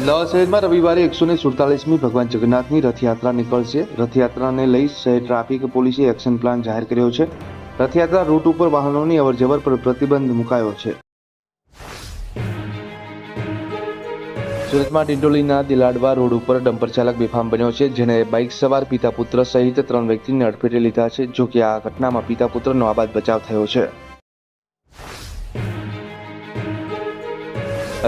અમદાવાદ શહેરમાં રવિવારે એકસો ને સુડતાલીસમી ભગવાન જગન્નાથની રથયાત્રા નીકળશે. રથયાત્રાને લઈ શહેર ટ્રાફિક પોલીસે એક્શન પ્લાન જાહેર કર્યો છે. રથયાત્રા રૂટ ઉપર વાહનોની અવરજવર પર પ્રતિબંધ મુકાયો છે. સુરતમાં ડિંડોલીના દિલાડવા રોડ ઉપર ડમ્પર ચાલક બેફામ બન્યો છે જેને બાઇક સવાર પિતા પુત્ર સહિત ત્રણ વ્યક્તિને અડફેટે લીધા છે, જો કે આ ઘટનામાં પિતા પુત્રનો આબાદ બચાવ થયો છે.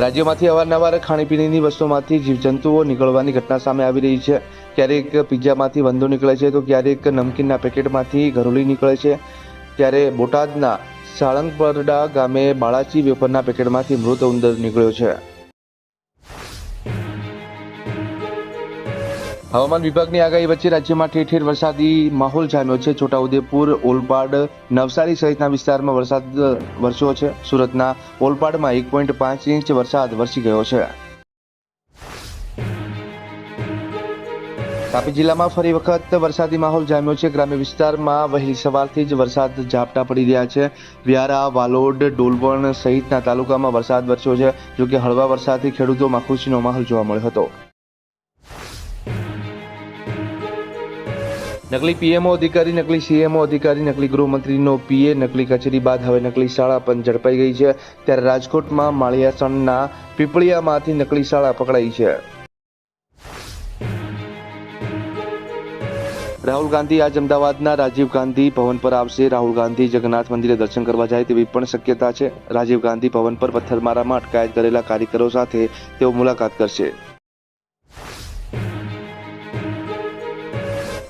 રાજ્યમાંથી અવારનવાર ખાણીપીણીની વસ્તુમાંથી જીવજંતુઓ નીકળવાની ઘટના સામે આવી રહી છે. ક્યારેક પિઝામાંથી વંદો નીકળે છે તો ક્યારેક નમકીનના પેકેટમાંથી ઘરોલી નીકળે છે. ત્યારે બોટાદના સાળંગપરડા ગામે બાળાચી વેફરના પેકેટમાંથી મૃત ઉંદર નીકળ્યો છે. હવામાન વિભાગની આગાહી વચ્ચે રાજ્યમાં ઠેર ઠેર વરસાદી માહોલ જામ્યો છે. છોટાઉદેપુર, ઓલપાડ, નવસારી સહિતના વિસ્તારમાં વરસાદ, વરસ્યો છે. સુરતના ઓલપાડમાં એક પોઈન્ટ પાંચ ઇંચ વરસાદ વરસી ગયો છે. તાપી જિલ્લામાં ફરી વખત વરસાદી માહોલ જામ્યો છે. ગ્રામ્ય વિસ્તારમાં વહેલી સવારથી જ વરસાદ ઝાપટા પડી રહ્યા છે. વ્યારા, વાલોડ, ડોલવણ સહિતના તાલુકામાં વરસાદ વરસ્યો છે. જોકે હળવા વરસાદથી ખેડૂતોમાં ખુશીનો માહોલ જોવા મળ્યો હતો. નકલી પીએમઓ અધિકારી, નકલી સીએમઓ અધિકારી, નકલી ગૃહમંત્રીનો પીએ, નકલી કચેરી બાદ હવે નકલી શાળા પણ ઝડપાઈ ગઈ છે. ત્યારે રાજકોટમાં માળિયાસણના પીપળિયામાંથી નકલી શાળા પકડાઈ છે. રાહુલ ગાંધી આજ અમદાવાદના રાજીવ ગાંધી ભવન પર આવશે. રાહુલ ગાંધી જગન્નાથ મંદિરે દર્શન કરવા જાય તેવી પણ શક્યતા છે. રાજીવ ગાંધી ભવન પર પથ્થરમારામાં અટકાયત કરેલા કાર્યકરો સાથે તેઓ મુલાકાત કરશે.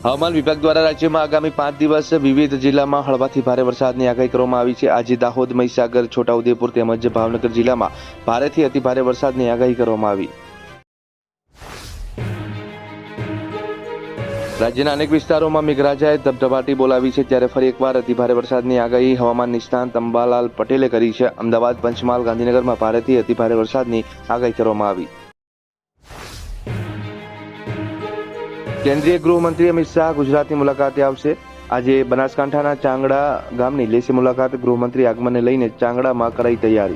હવામાન વિભાગ દ્વારા રાજ્યમાં આગામી પાંચ દિવસ વિવિધ જિલ્લામાં હળવાથી ભારે વરસાદની આગાહી કરવામાં આવી છે. આજે દાહોદ, મહીસાગર, છોટાઉદેપુર તેમજ ભાવનગર જિલ્લામાં ભારેથી અતિભારે વરસાદની આગાહી કરવામાં આવી. રાજ્યના અનેક વિસ્તારોમાં મેઘરાજાએ ધબધબાટી બોલાવી છે. ત્યારે ફરી એકવાર અતિભારે વરસાદની આગાહી હવામાન નિષ્ણાંત અંબાલાલ પટેલે કરી છે. અમદાવાદ, પંચમહાલ, ગાંધીનગરમાં ભારેથી અતિભારે વરસાદની આગાહી કરવામાં આવી. કેન્દ્રીય ગૃહમંત્રી અમિત શાહ ગુજરાતની મુલાકાતે આવશે. આજે બનાસકાંઠાના ચાંગડા ગામની લેસી મુલાકાત ગૃહમંત્રી આગમનને લઈને ચાંગડામાં કરાઈ તૈયારી.